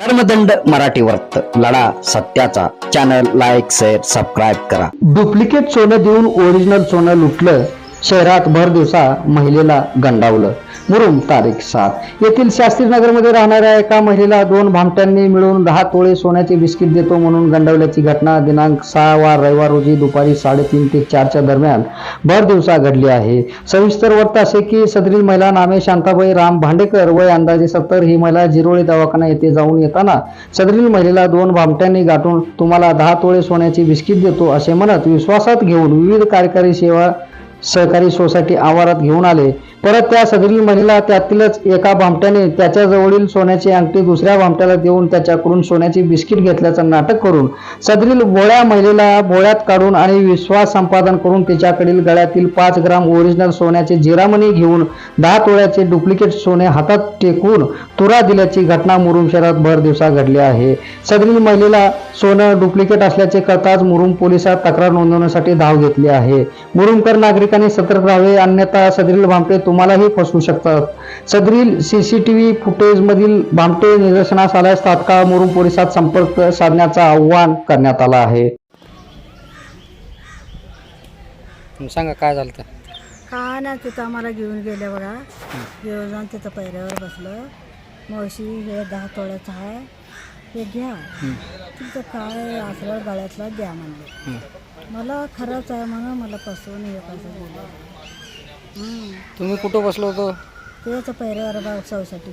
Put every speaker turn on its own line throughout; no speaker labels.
कर्मदंड मराठी वर्त लढा सत्याचा. चॅनल लाईक शेअर सबस्क्राईब करा. डुप्लिकेट सोनं देऊन ओरिजिनल सोनं लुटलं शहरात भर दिवसा महिलेला गंडावलं. मुरुम तारीख सात. येथील शास्त्री नगरमध्ये राहणाऱ्या एका महिलेला दोन भामट्यांनी मिळून दहा तोळे सोन्याचे बिस्किट देतो म्हणून गंडावल्याची घटना दिनांक सहा वार रविवार रोजी दुपारी साडेतीन ते चारच्या दरम्यान भर दिवसा घडली आहे. सविस्तर वृत्त असे की सदरील महिला नामे शांताबाई राम भांडेकर वय अंदाजे सत्तर. ही महिला जिरोळी दवाखाना येथे जाऊन येताना सदरील महिलेला दोन भामट्यांनी गाठून तुम्हाला दहा तोळे सोन्याचे बिस्किट देतो असे म्हणत विश्वासात घेऊन विविध कार्यकारी सेवा सहकारी सोसायटी आवारात घेऊन आले. परत त्या सगळी महिला त्यातीलच एका भामट्याने त्याच्या जवळील सोन्याची अंगठी दुसऱ्या भामट्याला देऊन त्याच्याकडून सोन्याची बिस्किट घेतल्याचं नाटक करून सदरील भोळ्या महिलेला भोळ्यात काढून आणि विश्वास संपादन करून तिच्याकडील गळ्यातील पाच ग्राम ओरिजिनल सोन्याचे जिरामणी घेऊन दहा तोळ्याचे डुप्लिकेट सोने हातात टेकवून तुरा दिल्याची घटना मुरुम शहरात भर दिवसा घडली आहे. सदरील महिलेला सोनं डुप्लिकेट असल्याचे कळताच मुरुम पोलिसात तक्रार नोंदवण्यासाठी धाव घेतली आहे. मुरुमकर नागरिकांनी सतर्क राहावे अन्यथा सदरील भामटे तुम्हालाही फसवू शकतात. सदरील सीसीटीव्ही फुटेज मधील भामटे निदर्शनास आल्यास तात्काळ मुरुम पोलिसात संपर्क साधण्याचं आव्हान करण्यात आलं आहे.
सांगा काय झालं तर
का ना तिथं आम्हाला घेऊन गेले बघा. घेऊन जाऊन तिथं पैऱ्यावर बसलं. मावशी हे दहा तोळ्याचं आहे. हे घ्या. तिथं काय असलं गळ्यातला द्या म्हणले. मला खरंच आहे म्हणून मला फसवून हे कसं.
तुम्ही कुठं बसलो होतो?
तेच चौसाठी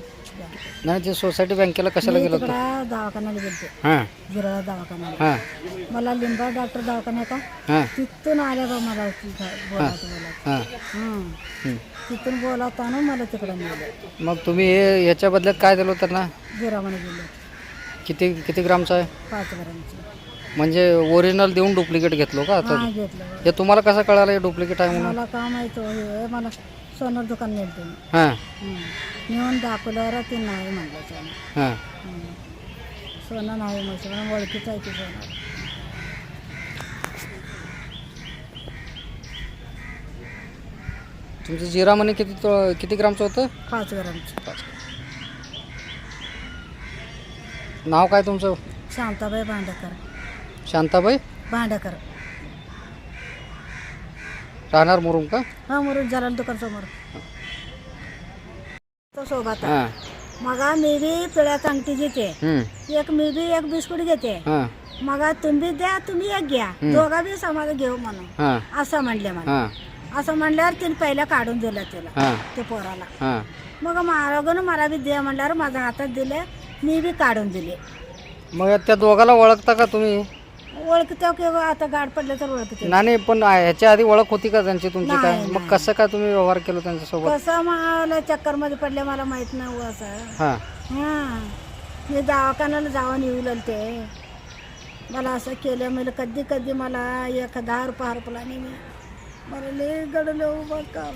नाही ते सोसायटी बँकेला कशाला गेलो होतो?
तिकडं दवाखान्याला गेलते.
हां.
जिराळा दवाखान्याला.
हां.
मला लिंबा डॉक्टर दवाखाना का?
हां.
तिथून आल्या बघ मला
हां.
तिथून बोलावताना मला तिकडं
मग तुम्ही हे ह्याच्या बदल्यात काय दिलं होतं ना
गेले
किती किती ग्रामचं आहे?
पाच ग्रामची.
म्हणजे ओरिजिनल देऊन डुप्लिकेट घेतलो का? आता
हा घेतलं.
हे तुम्हाला कसं कळालं हे डुप्लिकेट आहे म्हणून?
मला का माहीत हो हे मला सोनं दुकान नेलते मी.
हां.
नेऊन दाखवल्यावर ते नाही म्हणलं सोनं
हां.
हं. सोनं नाही म्हणून ओळखीचं आहे की सोनं
तुमचं जिरा म्हणे किती तो- किती ग्रामचं होतं?
पाच ग्रामची.
नाव काय तुमचं?
शांताबाई भांडेकर
शांताबाई?
भांडेकर.
राहणार मुरुम का?
हा मुरुड जलाल दुकान समोर. तो सोबत.
हां.
मग मी बी पिळ्यात अंगठी घेते. एक मी बी एक बिस्कुट घेते.
हां.
मग तुम्ही द्या तुम्ही एक घ्या. दोघा बी समाज घेऊ म्हणून.
हां.
असं म्हणले मला
हां.
असं म्हणल्यावर तिने पहिला काढून दिलं तिला
हां.
ते पोराला.
हां.
मग मारागून मला बी दे म्हणल्यावर माझ्या हातात दिले मी बी काढून दिले.
मग त्या दोघाला ओळखता का तुम्ही?
ओळखतो किंवा आता गाड पडले तर ओळखते.
नाही नाही, पण ह्याच्या आधी ओळख होती का त्यांची तुमची काय?
नाही,
मग कसं काय तुम्ही व्यवहार केला त्यांच्यासोबत?
कसं मला चक्करमध्ये पडले मला माहीत नाही हो असं.
हां.
हा. मी दवाखान्याला जाऊन येऊ ते मला असं केलं मला कधी कधी मला एक दहा रुपये हरपला नाही मी. मला लय गडलं उभं काम